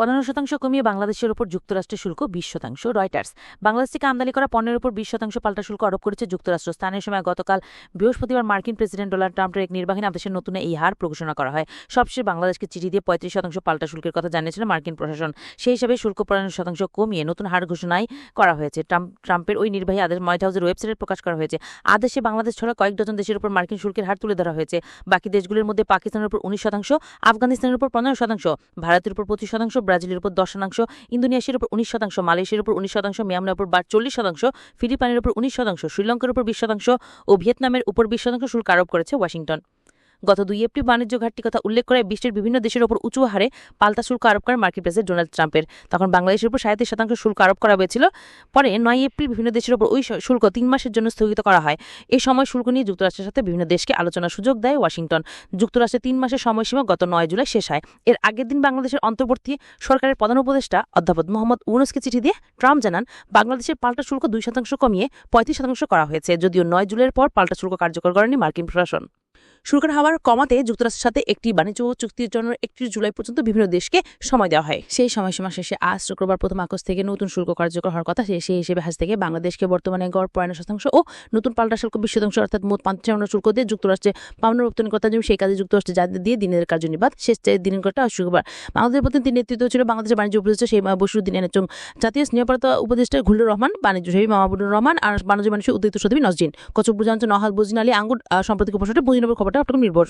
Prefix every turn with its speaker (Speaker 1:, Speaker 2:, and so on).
Speaker 1: পনেরো শতাংশ কমিয়ে বাংলাদেশের উপর যুক্তরাষ্ট্রের শুল্ক বিশ শতাংশ। রয়টার্স, বাংলাদেশ থেকে আমদানি করা পণ্যের উপর বিশ শতাংশ পাল্টা শুল্ক আরোপ করেছে যুক্তরাষ্ট্র। স্থানীয় সময় গতকাল বৃহস্পতিবার মার্কিন প্রেসিডেন্ট ডোনাল্ড ট্রাম্পের এক নির্বাহী আদেশের নতুন এই হার ঘোষণা করা হয়। সবশেষে বাংলাদেশকে চিঠি দিয়ে পঁয়ত্রিশ শতাংশ পাল্টা শুল্কের কথা জানিয়েছিল মার্কিন প্রশাসন। সেই হিসাবে শুল্ক পনেরো শতাংশ কমিয়ে নতুন হার ঘোষণায় করা হয়েছে। ট্রাম্প, ট্রাম্পের ওই নির্বাহী আদেশ হোয়াইট হাউসের ওয়েবসাইটে প্রকাশ করা হয়েছে। আদেশে বাংলাদেশ ছাড়া কয়েক ডজন দেশের উপর মার্কিন শুল্কের হার তুলে ধরা হয়েছে। বাকি দেশগুলির মধ্যে পাকিস্তানের উপর উনিশ শতাংশ, আফগানিস্তানের উপর পনেরো শতাংশ, ভারতের উপর পঁচিশ শতাংশ ব্রাজিলের উপর দশ শতাংশ, ইন্দোনেশিয়ার উপর উনিশ শতাংশ, মালয়েশিয়ার উপর উনিশ শতাংশ, মিয়ানমারের উপর চল্লিশ শতাংশ, ফিলিপাইনের উপর উনিশ শতাংশ, শ্রীলঙ্কার উপর বিশ শতাংশ ও ভিয়েতনামের উপর বিশ শতাংশ শুল্ক আরোপ করেছে ওয়াশিংটন। গত দুই এপ্রিল বাণিজ্য ঘাটতি কথা উল্লেখ করে বিশ্বের বিভিন্ন দেশের উপর উঁচু হারে পাল্টা শুল্ক আরোপ করেন মার্কিন প্রেসিডেন্ট ডোনাল্ড ট্রাম্পের। তখন বাংলাদেশের উপর সাঁত্রিশ শতাংশ শুল্ক আরোপ করা হয়েছিল। পরে নয় এপ্রিল বিভিন্ন দেশের উপর ওই শুল্ক তিন মাসের জন্য স্থগিত করা হয়। এই সময় শুল্ক নিয়ে যুক্তরাষ্ট্রের সাথে বিভিন্ন দেশকে আলোচনার সুযোগ দেয় ওয়াশিংটন। যুক্তরাষ্ট্রের তিন মাসের সময়সীমা গত নয় জুলাই শেষ হয়। এর আগের দিন বাংলাদেশের অন্তর্বর্তী সরকারের প্রধান উপদেষ্টা অধ্যাপক মোহাম্মদ ইউনুসকে চিঠি দিয়ে ট্রাম্প জানান, বাংলাদেশের পাল্টা শুল্ক দুই শতাংশ কমিয়ে পঁয়ত্রিশ শতাংশ করা হয়েছে। যদিও নয় জুলাইয়ের পর পাল্টা শুল্ক কার্যকর করেনি মার্কিন প্রশাসন। শুল্কের হাওয়ার কমাতে যুক্তরাষ্ট্রের সাথে একটি বাণিজ্য চুক্তির জন্য একত্রিশ জুলাই পর্যন্ত বিভিন্ন দেশকে সময় দেওয়া হয়। সেই সময়সীমা শেষে আজ শুক্রবার প্রথম আগস্ট থেকে নতুন শুল্ক কার্যকর হওয়ার কথা সেই হিসেবে হাজ থেকে বাংলাদেশকে বর্তমানে গড় পয়েন্ট শতাংশ ও নতুন পাল্টা শুল্ক বিশ শতাংশ অর্থাৎ মোট পঞ্চান্ন শুল্ক দিয়ে যুক্তরাষ্ট্রে পাওনা রপ্তানিকর্তা জমি সেই কাজে যুক্তরাষ্ট্রে যাদের দিয়ে দিনের কার্যনিবাদ শেষ দিনের কটা শুক্রবার। বাংলাদেশের প্রতি তিনি নেতৃত্ব ছিল বাংলাদেশের বাণিজ্য উপদেষ্টা সেই বসুদ্দিন এবং জাতীয় নিরাপত্তা উপদেষ্টা ঘুল্লুর রহমান বাণিজ্য সচিব মামাবুর রহমান আর বাণিজ্য মানুষের উদ্যুক্ত সচিব নজরিন কচকপুর জানছে নহাদ বজিন আলী আঙ্গুর সাম্প্রতিক উপসরে মুজিনবর খবরটা আপনার নির্ভর